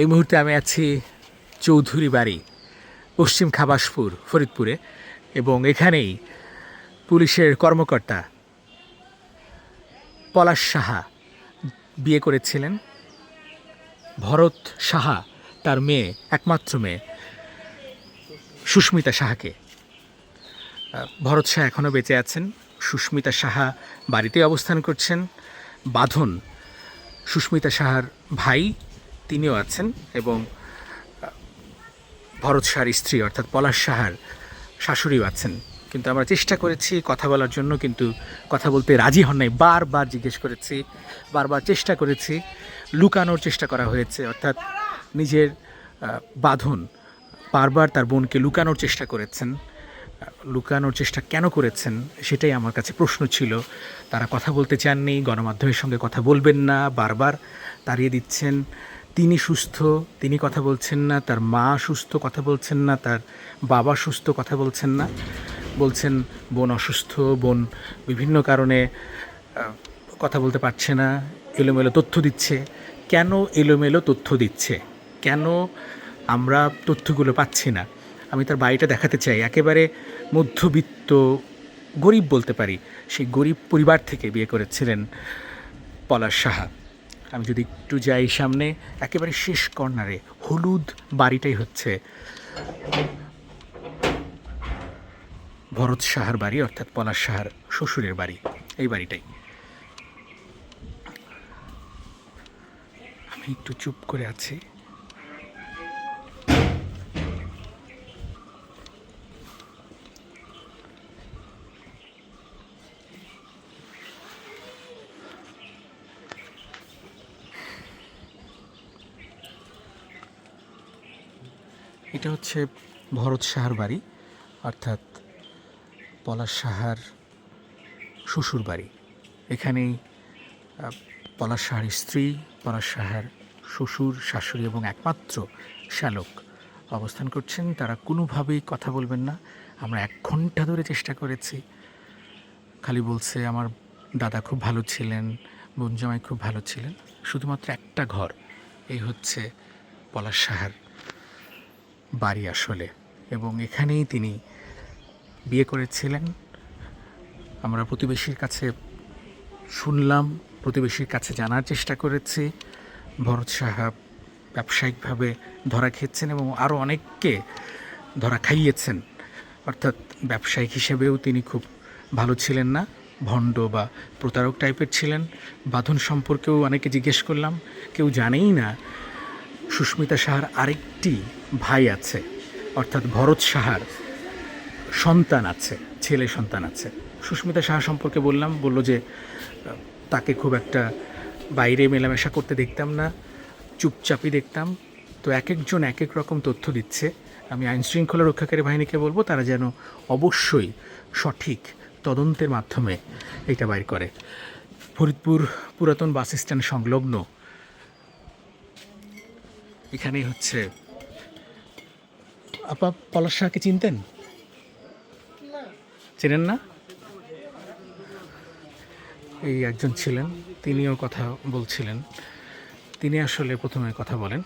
এই মুহূর্তে আমি আছি চৌধুরী বাড়ি পশ্চিম খাবাসপুর, ফরিদপুরে এবং এখানেই পুলিশের কর্মকর্তা পলাশ সাহা বিয়ে করেছিলেন। ভরত সাহা, তার মেয়ে, একমাত্র মেয়ে, সুস্মিতা সাহাকে। ভরত শাহ এখনও বেঁচে আছেন। সুস্মিতা সাহা বাড়িতে অবস্থান করছেন। বাঁধন, সুস্মিতা সাহার ভাই তিনিও আছেন এবং ভরত সাহার স্ত্রী অর্থাৎ পলাশ সাহার শাশুড়িও আছেন। কিন্তু আমরা চেষ্টা করেছি কথা বলার জন্য, কিন্তু কথা বলতে রাজি হন নাই। বারবার জিজ্ঞেস করেছি, বারবার চেষ্টা করেছি, লুকানোর চেষ্টা করা হয়েছে। অর্থাৎ নিজের বাঁধন বারবার তার বোনকে লুকানোর চেষ্টা করেছেন। লুকানোর চেষ্টা কেন করেছেন সেটাই আমার কাছে প্রশ্ন ছিল। তারা কথা বলতে চাননি, গণমাধ্যমের সঙ্গে কথা বলবেন না, বারবার তাড়িয়ে দিচ্ছেন। তিনি সুস্থ, তিনি কথা বলছেন না, তার মা সুস্থ কথা বলছেন না, তার বাবা সুস্থ কথা বলছেন না। বলছেন, বোন অসুস্থ, বোন বিভিন্ন কারণে কথা বলতে পারছে না, এলোমেলো তথ্য দিচ্ছে। কেন এলোমেলো তথ্য দিচ্ছে? কেন আমরা তথ্যগুলো পাচ্ছি না? আমি তার বাড়িটা দেখাতে চাই। একেবারে মধ্যবিত্ত, গরিব বলতে পারি। সেই গরিব পরিবার থেকে বিয়ে করেছিলেন পলাশ সাহা। আমি যদি একটু যাই সামনে, একেবারে শেষ কর্নারে, হলুদ বাড়িটাই হচ্ছে। ভরত সাহার বাড়ি, অর্থাৎ পলাশ সাহার শ্বশুরের বাড়ি, এই বাড়িটাই। আমি একটু চুপ করে আছি। এটা হচ্ছে ভরত সাহার বাড়ি, অর্থাৎ পলাশ সাহার শ্বশুর বাড়ি। এখানেই পলাশ সাহার স্ত্রী, পলাশ সাহার শ্বশুর, শাশুড়ি এবং একমাত্র শ্যালক অবস্থান করছেন। তারা কোনোভাবেই কথা বলবেন না। আমরা এক ঘণ্টা ধরে চেষ্টা করেছি। খালি বলছে, আমার দাদা খুব ভালো ছিলেন বোন জামাই খুব ভালো ছিলেন। শুধুমাত্র একটা ঘর, এই হচ্ছে পলাশ সাহার বাড়ি আসলে। এবং এখানেই তিনি বিয়ে করেছিলেন। আমরা প্রতিবেশীর কাছে শুনলাম, প্রতিবেশীর কাছে জানার চেষ্টা করেছি। ভরত সাহা ব্যবসায়িকভাবে ধরা খেয়েছেন এবং আরও অনেককে ধরা খাইয়েছেন। অর্থাৎ ব্যবসায়িক হিসেবেও তিনি খুব ভালো ছিলেন না। ভণ্ড বা প্রতারক টাইপের ছিলেন। বাঁধন সম্পর্কেও অনেকে জিজ্ঞেস করলাম। কেউ জানেই না সুস্মিতা সাহার আরেকটি ভাই আছে, অর্থাৎ ভরত সাহার সন্তান আছে, ছেলে সন্তান আছে। সুস্মিতা সাহা সম্পর্কে বললাম, বলল যে, তাকে খুব একটা বাইরে মেলামেশা করতে দেখতাম না, চুপচাপই দেখতাম। তো এক একজন এক এক রকম তথ্য দিচ্ছে। আমি আইন শৃঙ্খলা রক্ষাকারী বাহিনীকে বলব, তারা যেন অবশ্যই সঠিক তদন্তের মাধ্যমে এটা বাইর করে। ফরিদপুর পুরাতন বাস স্ট্যান্ড সংলগ্ন। এখানেই হচ্ছে আপা পলাশ শাহকে চিনতেন? চেনেন না? এই একজন ছিলেন, তিনিও কথা বলছিলেন। তিনি আসলে প্রথমে কথা বলেন।